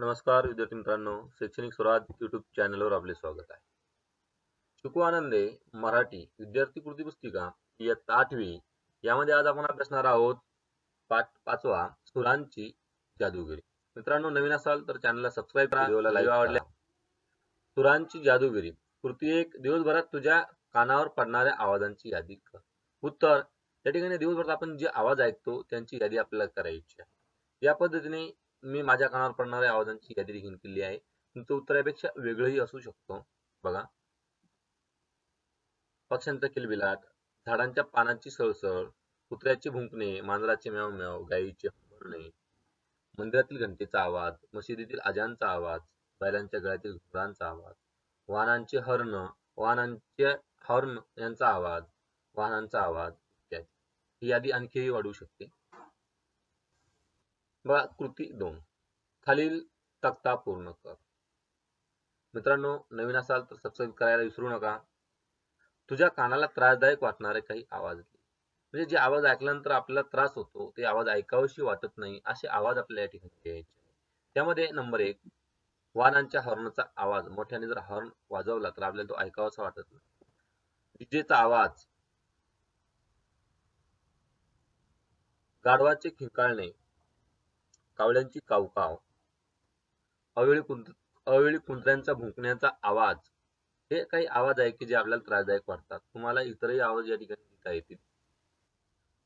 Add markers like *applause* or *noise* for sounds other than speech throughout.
नमस्कार विद्यार्थी मित्रांनो. शैक्षणिक स्वराज युट्यूब चॅनलवर आपले स्वागत आहे. शिकू आनंदे मराठी विद्यार्थी कृती पुस्तिका इयत्ता आठवी. यामध्ये आज आपण अभ्यासणार आहोत पाठ पाचवा सुरांची जादूगिरी. मित्रांनो नवीन असाल तर चॅनलला सबस्क्राईब करा व्हिडिओला लाईव्ह आवडल्या सुरांची जादूगिरी. कृती एक दिवसभरात तुझ्या कानावर पडणाऱ्या आवाजांची यादी कर. उत्तर त्या ठिकाणी दिवसभरात आपण जे आवाज ऐकतो त्यांची यादी आपल्याला करायची आहे. या पद्धतीने मी माझ्या कानावर पडणाऱ्या आवाजांची यादी देखील केली आहे. तुमचं उत्तरापेक्षा वेगळंही असू शकतो. बघा. पक्ष्यांचा किलबिलाट. झाडांच्या पानांची सळसळ. कुत्र्याचे भुंकणे. मांजराचे म्याव म्याव. गायीचे हंबरणे. मंदिरातील घंटेचा आवाज. मशिदीतील अजांचा आवाज. बैलांच्या गळ्यातील घुरांचा आवाज. वाहनांचे हर्ण वाहनांचे हॉर्न यांचा आवाज. वाहनांचा आवाज. इत्यादी. ही यादी आणखीही वाढू शकते. कृती दोन. खालील तक्ता पूर्ण कर. मित्रांनो नवीन असाल तर सबस्क्राईब करायला विसरू नका. तुझ्या कानाला त्रासदायक वाटणारे काही आवाज म्हणजे जे आवाज ऐकल्यानंतर आपल्याला त्रास होतो ते आवाज ऐकावशी वाटत नाही असे आवाज आपल्या या ठिकाणी घ्यायचे त्यामध्ये नंबर एक वाहनांच्या हॉर्नचा आवाज. मोठ्याने जर हॉर्न वाजवला तर आपल्याला तो ऐकावासा वाटत नाही. विजेचा आवाज. गाढवाचे खिंकाळणे. कावळ्यांची कावकाव. अवेळी कुंत अवेळी कुंत्र्यांचा भुंकण्याचा आवाज. हे काही आवाज आहे की जे आपल्याला त्रासदायक वाटतात. तुम्हाला इतरही आवाज या ठिकाणी येतील.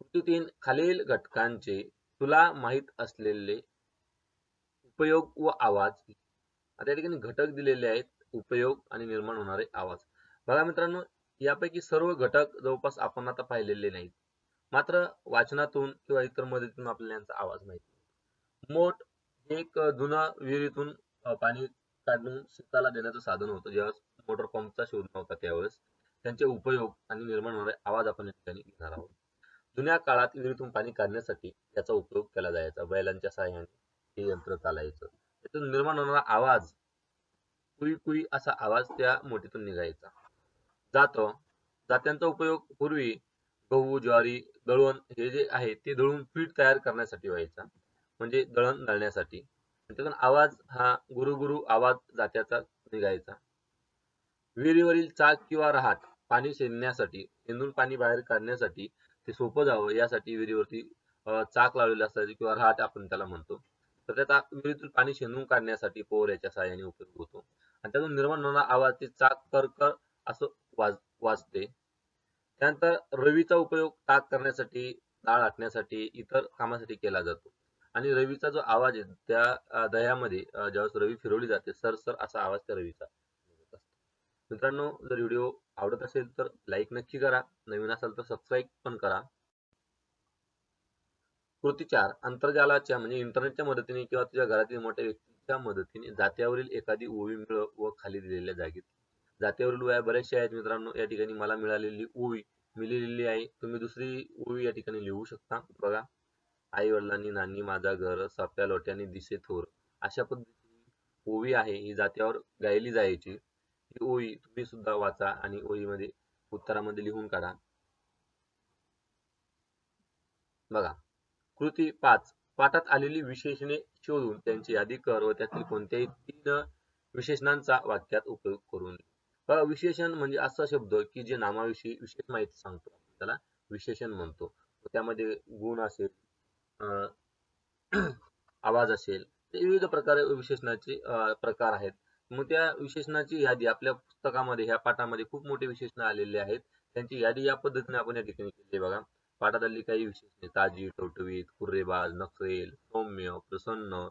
कृती तीन खालील घटकांचे तुला माहीत असलेले उपयोग व आवाज. आता या ठिकाणी घटक दिलेले आहेत. उपयोग आणि निर्माण होणारे आवाज. बघा मित्रांनो यापैकी सर्व घटक जवळपास आपण आता पाहिलेले नाहीत. मात्र वाचनातून किंवा इतर मदतीतून आपल्याला यांचा आवाज माहिती मोठ हे एक जुना विहिरीतून पाणी काढून शेताला देण्याचं साधन होतं. ज्यावेळेस मोटर पंपचा शोध नव्हता त्यावेळेस. त्यांचे उपयोग आणि निर्माण होणारे आवाज आपण या ठिकाणी घेणार आहोत. जुन्या काळात विहिरीतून पाणी काढण्यासाठी याचा उपयोग केला जायचा. बैलांच्या सहाय्याने हे यंत्र चालायचं. त्यातून निर्माण होणारा आवाज कुई कुई असा आवाज त्या मोठीतून निघायचा. जात जात्यांचा उपयोग पूर्वी गहू ज्वारी दळवण हे जे आहे ते दळून पीठ तयार करण्यासाठी व्हायचा. म्हणजे दळण दळण्यासाठी त्यातून आवाज हा गुरुगुरु आवाज जात्याचा निघायचा. विहिरीवरील चाक किंवा रहाट पाणी शेंदण्यासाठी शेंदून पाणी बाहेर काढण्यासाठी ते सोपं जावं यासाठी विहिरीवरती चाक लावलेलं असायचे किंवा रहाट आपण त्याला म्हणतो. तर त्याचा विहिरीतून पाणी शेंदून काढण्यासाठी पोहर याच्या सहाय्याने उपयोग होतो. आणि त्यातून निर्माण होणारा आवाज ते चाक कर कर असं वाज वाजते. त्यानंतर रवीचा उपयोग ताक करण्यासाठी डाळ आटण्यासाठी इतर कामासाठी केला जातो. आणि रवीचा जो आवाज आहे त्या दह्यामध्ये ज्यावेळेस रवी फिरवली जाते सर सर असा आवाज त्या रवीचा मित्रांनो जर व्हिडिओ आवडत असेल तर लाईक नक्की करा. नवीन असाल तर सबस्क्राईब पण करा. कृती चार अंतर्जालाच्या म्हणजे इंटरनेटच्या मदतीने किंवा तुझ्या घरातील मोठ्या व्यक्तीच्या मदतीने जात्यावरील एखादी ओवी मिळव व खाली दिलेल्या जागेत. जात्यावरील ओव्या बऱ्याचशा आहेत मित्रांनो या ठिकाणी मला मिळालेली ओवी मिळालेली आहे. तुम्ही दुसरी ओवी या ठिकाणी लिहू शकता. बघा. आई वडिलांनी नानी माझा घर सप्या लोट्याने दिसे थोर. अशा पद्धतीने ओवी आहे ही जात्यावर गायली जायची. ही ओवी तुम्ही सुद्धा वाचा आणि ओळीमध्ये उत्तरामध्ये लिहून काढा. बघा कृती पाच. पाठात आलेली विशेषणे शोधून त्यांची यादी कर व त्यातील कोणत्याही तीन विशेषणांचा वाक्यात उपयोग करून. बघा विशेषण म्हणजे असा शब्द की जे नामाविषयी विशेष माहिती सांगतो. त्याला विशेषण म्हणतो. त्यामध्ये गुण असेल *clears throat* आवाज असेल विविध प्रकारे विशेषणाचे प्रकार आहेत. मग त्या विशेषणाची यादी आपल्या पुस्तकामध्ये ह्या पाठामध्ये खूप मोठे विशेषण आलेले आहेत. त्यांची यादी या पद्धतीने आपण या ठिकाणी केली बघा. पाठातली काही विशेषणे ताजी टवटवीत कुर्रेबाज नखरेल सौम्य प्रसन्न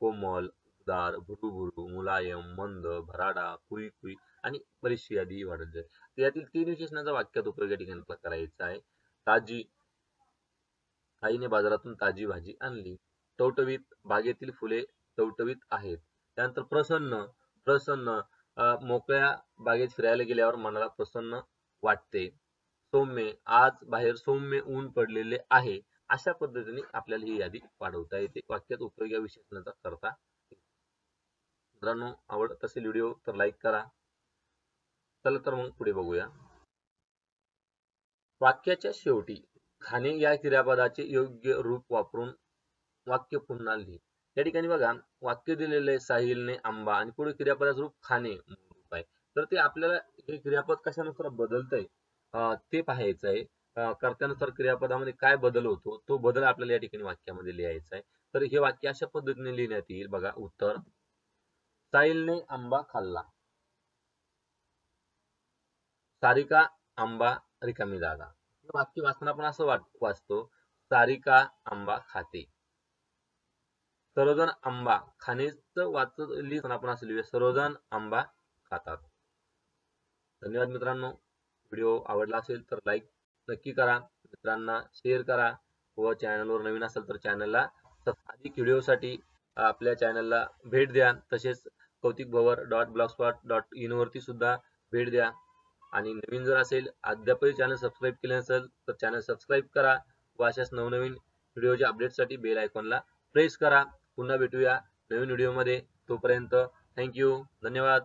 कोमल उदार भुरुभुरु मुलायम मंद भराडा कुई कुई आणि बरीचशी यादी वाढत जाईल. यातील तीन विशेषणाचा वाक्यात उपयोग या ठिकाणी करायचा आहे. ताजी आईने बाजारातून ताजी भाजी आणली. टवटवीत बागेतील फुले टवटवीत आहेत. त्यानंतर प्रसन्न प्रसन्न मोकळ्या बागेत फिरायला गेल्यावर मनाला प्रसन्न वाटते. सौम्य आज बाहेर सौम्य ऊन पडलेले आहे. अशा पद्धतीने आपल्याला ही यादी वाढवता येते. वाक्यात उपयोग या विशेषणाचा करता मित्रांनो आवडत असेल व्हिडिओ तर लाईक करा. चला तर मग पुढे बघूया. वाक्याच्या शेवटी खाणे या क्रियापदाचे योग्य रूप वापरून वाक्य पुन्हा लिहि. या ठिकाणी बघा वाक्य दिलेलं आहे साहिलने आंबा आणि पुढे क्रियापदाचं रूप खाणे रूप आहे. तर ते आपल्याला हे क्रियापद कशानुसार बदलतंय? ते पाहायचं आहे. कर्त्यानुसार क्रियापदामध्ये काय बदल होतो तो बदल आपल्याला या ठिकाणी वाक्यामध्ये लिहायचा आहे. तर हे वाक्य अशा पद्धतीने लिहिण्यात येईल. बघा उत्तर. साहिलने आंबा खाल्ला. सारिका आंबा रिकामी जागा. वाक्य वाचताना आपण असं वाट वाचतो सारिका आंबा खाते. सर्वजण आंबा खाणेच वाचली आपण असं लिहूया सर्वजण आंबा खातात. धन्यवाद मित्रांनो. व्हिडिओ आवडला असेल तर लाईक नक्की करा. मित्रांना शेअर करा. व चॅनलवर नवीन असेल तर चॅनलला अधिक व्हिडिओसाठी आपल्या चॅनलला भेट द्या. तसेच Kautik Bhavar dot blog spot dot इनवरती सुद्धा भेट द्या. आणि नवीन जर असेल अद्यापही चॅनल सबस्क्राईब केले नसेल तर चॅनल सबस्क्राईब करा व अशाच नवनवीन व्हिडिओच्या अपडेटसाठी बेल आयकॉनला प्रेस करा. पुन्हा भेटूया नवीन व्हिडिओमध्ये. तोपर्यंत थँक्यू धन्यवाद.